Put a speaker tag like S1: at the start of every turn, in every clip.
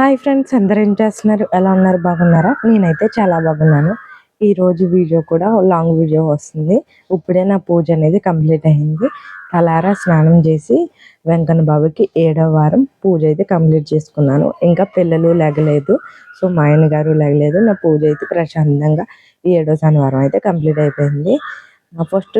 S1: Hi friends అందరు ఏం చేస్తున్నారు? ఎలా ఉన్నారు? బాగున్నారా? నేనైతే చాలా బాగున్నాను. ఈరోజు వీడియో కూడా లాంగ్ వీడియో వస్తుంది. ఇప్పుడే నా పూజ అనేది కంప్లీట్ అయింది. తలారా స్నానం చేసి వెంకన్న బాబుకి ఏడవ వారం పూజ అయితే కంప్లీట్ చేసుకున్నాను. ఇంకా పిల్లలు లేగలేదు. సో మా ఆయన గారు లేగలేదు. నా పూజ అయితే ప్రశాంతంగా ఈ ఏడో శనివారం అయితే కంప్లీట్ అయిపోయింది. ఫస్ట్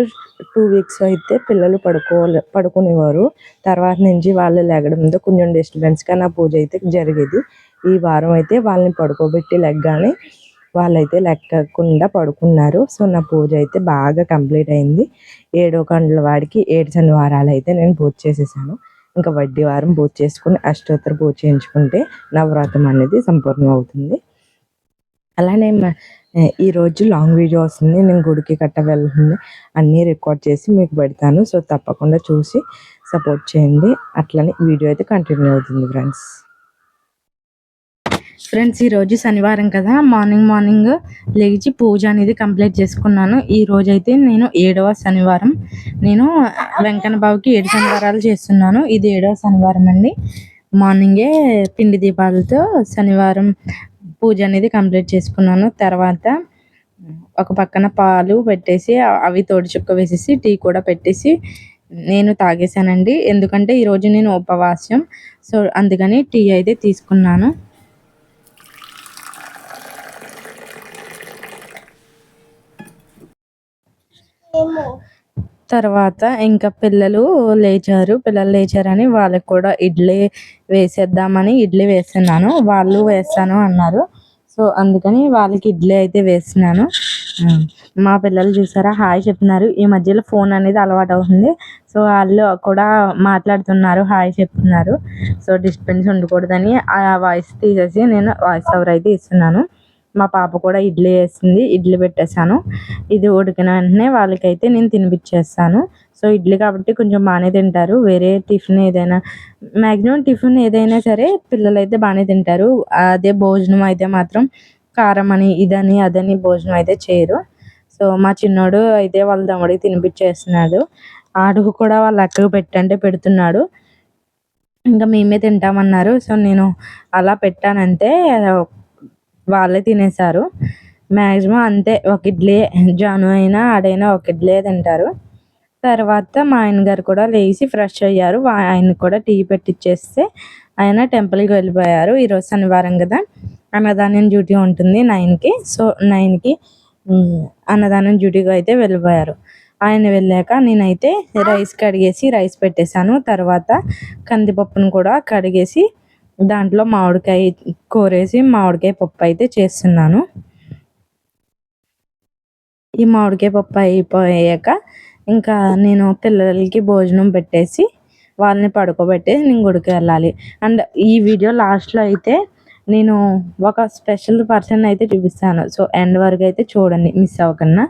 S1: టూ వీక్స్ అయితే పిల్లలు పడుకో పడుకునేవారు. తర్వాత నుంచి వాళ్ళు లెగడంతో కొంచెం డిస్టర్బెన్స్గా నా పూజ అయితే జరిగేది. ఈ వారం అయితే వాళ్ళని పడుకోబెట్టి లెగ్గానే వాళ్ళైతే లెక్కకుండా పడుకున్నారు. సో నా పూజ అయితే బాగా కంప్లీట్ అయింది. ఏడో కండ్ల వాడికి ఏడు శనివారాలు అయితే నేను పూజ చేసేసాను. ఇంకా వడ్డీ వారం పూజ చేసుకుని అష్టోత్తర పూజ చేయించుకుంటే నవరాత్రం అనేది సంపూర్ణం అవుతుంది అలానే ఈరోజు లాంగ్ వీడియో వస్తుంది. నేను గుడికి కట్ట వెళ్తుంది అన్నీ రికార్డ్ చేసి మీకు పెడతాను. సో తప్పకుండా చూసి సపోర్ట్ చేయండి. అట్లనే వీడియో అయితే కంటిన్యూ అవుతుంది ఫ్రెండ్స్. ఫ్రెండ్స్ ఈరోజు శనివారం కదా. మార్నింగ్ మార్నింగ్ లేచి పూజ అనేది కంప్లీట్ చేసుకున్నాను. ఈ రోజైతే అయితే నేను ఏడవ శనివారం. నేను వెంకన్న బాబుకి ఏడు శనివారాలు చేస్తున్నాను. ఇది ఏడవ శనివారం అండి. మార్నింగే పిండి దీపాలతో శనివారం పూజ అనేది కంప్లీట్ చేసుకున్నాను. తర్వాత ఒక పక్కన పాలు పెట్టేసి అవి తోడి చుక్క వేసేసి టీ కూడా పెట్టేసి నేను తాగేశానండి. ఎందుకంటే ఈరోజు నేను ఉపవాసం సో అందుకని టీ అయితే తీసుకున్నాను. తర్వాత ఇంకా పిల్లలు లేచారు. పిల్లలు లేచారని వాళ్ళకి కూడా ఇడ్లీ వేసేద్దామని ఇడ్లీ వేస్తున్నాను. వాళ్ళు వేస్తాను అన్నారు. సో అందుకని వాళ్ళకి ఇడ్లీ అయితే వేస్తున్నాను. మా పిల్లలు చూసారా? హాయ్ చెప్తున్నారు. ఈ మధ్యలో ఫోన్ అనేది అలవాటు అవుతుంది. సో వాళ్ళు కూడా మాట్లాడుతున్నారు. హాయ్ చెప్తున్నారు. సో డిస్టర్బెన్స్ ఉండకూడదని ఆ వాయిస్ తీసేసి నేను వాయిస్ ఓవర్ అయితే ఇస్తున్నాను. మా పాప కూడా ఇడ్లీ వేసింది ఇడ్లీ పెట్టేశాను. ఇది ఉడికిన వెంటనే వాళ్ళకైతే నేను తినిపించేస్తాను సో ఇడ్లీ కాబట్టి కొంచెం బాగానే తింటారు. వేరే టిఫిన్ ఏదైనా మ్యాక్సిమం టిఫిన్ ఏదైనా సరే పిల్లలు అయితే బాగానే తింటారు. అదే భోజనం అయితే మాత్రం కారం అని ఇదని అదని భోజనం అయితే చేయరు. సో మా చిన్నోడు అయితే వాళ్ళ తమ్ముడికి తినిపించేస్తున్నాడు ఆడుకు కూడా వాళ్ళ అక్కకు పెట్టంటే పెడుతున్నాడు. ఇంకా మేమే తింటామన్నారు. సో నేను అలా పెట్టానంటే వాళ్ళే తినేసారు మ్యాక్సిమం అంతే ఒక ఇడ్లీ జాను అయినా ఆడైనా ఒక ఇడ్లీ తింటారు. తర్వాత మా ఆయన గారు కూడా లేచి ఫ్రెష్ అయ్యారు. ఆయన కూడా టీ పెట్టిచ్చేస్తే ఆయన టెంపుల్కి వెళ్ళిపోయారు. ఈరోజు శనివారం కదా. అన్నదానం డ్యూటీ ఉంటుంది నైన్కి. సో నైన్కి అన్నదానం డ్యూటీకి అయితే వెళ్ళిపోయారు. ఆయన వెళ్ళాక నేనైతే రైస్ కడిగేసి రైస్ పెట్టేశాను. తర్వాత కందిపప్పును కూడా కడిగేసి దాంట్లో మామిడికాయ కూరేసి మామిడికాయ పప్పు అయితే చేస్తున్నాను. ఈ మామిడికాయ పప్పు అయిపోయాక ఇంకా నేను పిల్లలకి భోజనం పెట్టేసి వాళ్ళని పడుకోబెట్టి నేను గుడికి వెళ్ళాలి. అండ్ ఈ వీడియో లాస్ట్లో అయితే నేను ఒక స్పెషల్ పర్సన్ అయితే చూపిస్తాను. సో ఎండ్ వరకు అయితే చూడండి మిస్ అవ్వకుండా.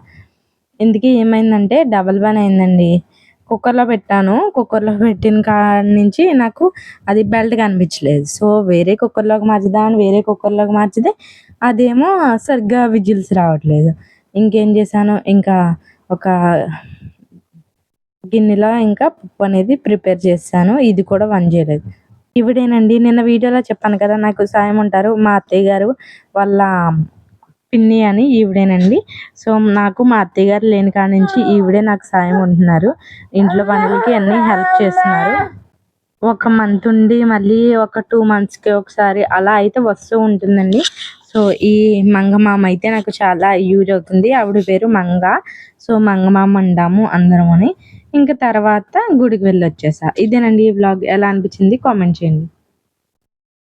S1: ఇందుకే ఏమైందంటే డబల్ బన్ అయిందండి. కుక్కర్లో పెట్టాను. కుక్కర్లో పెట్టిన కాడి నుంచి నాకు అది బెల్ట్ కనిపించలేదు. సో వేరే కుక్కర్లోకి మార్చుదామని వేరే కుక్కర్లోకి మార్చితే అదేమో సరిగ్గా విజిల్స్ రావట్లేదు. ఇంకేం చేశాను? ఇంకా ఒక గిన్నెలో ఇంకా పప్పు అనేది ప్రిపేర్ చేస్తాను ఇది కూడా వన్ చేయలేదు. ఇవిడేనండి. నిన్న వీడియోలో చెప్పాను కదా నాకు సాయం ఉంటారు మా అత్తయ్య గారు వాళ్ళ పిన్ని అని ఈవిడేనండి. సో నాకు మా అత్తయ్య గారు లేని కాడ నుంచి ఈవిడే నాకు సాయం ఉంటున్నారు. ఇంట్లో పనులకి అన్నీ హెల్ప్ చేస్తున్నారు. ఒక మంత్ ఉండి మళ్ళీ ఒక టూ మంత్స్కి ఒకసారి అలా అయితే వస్తూ ఉంటుందండి. సో ఈ మంగమామ అయితే నాకు చాలా యూజ్ అవుతుంది. ఆవిడ పేరు మంగ. సో మంగమామ అండాము అందరం అని. ఇంకా తర్వాత గుడికి వెళ్ళి వచ్చేసా ఇదేనండి ఈ వ్లాగ్. ఎలా అనిపించింది కామెంట్ చేయండి.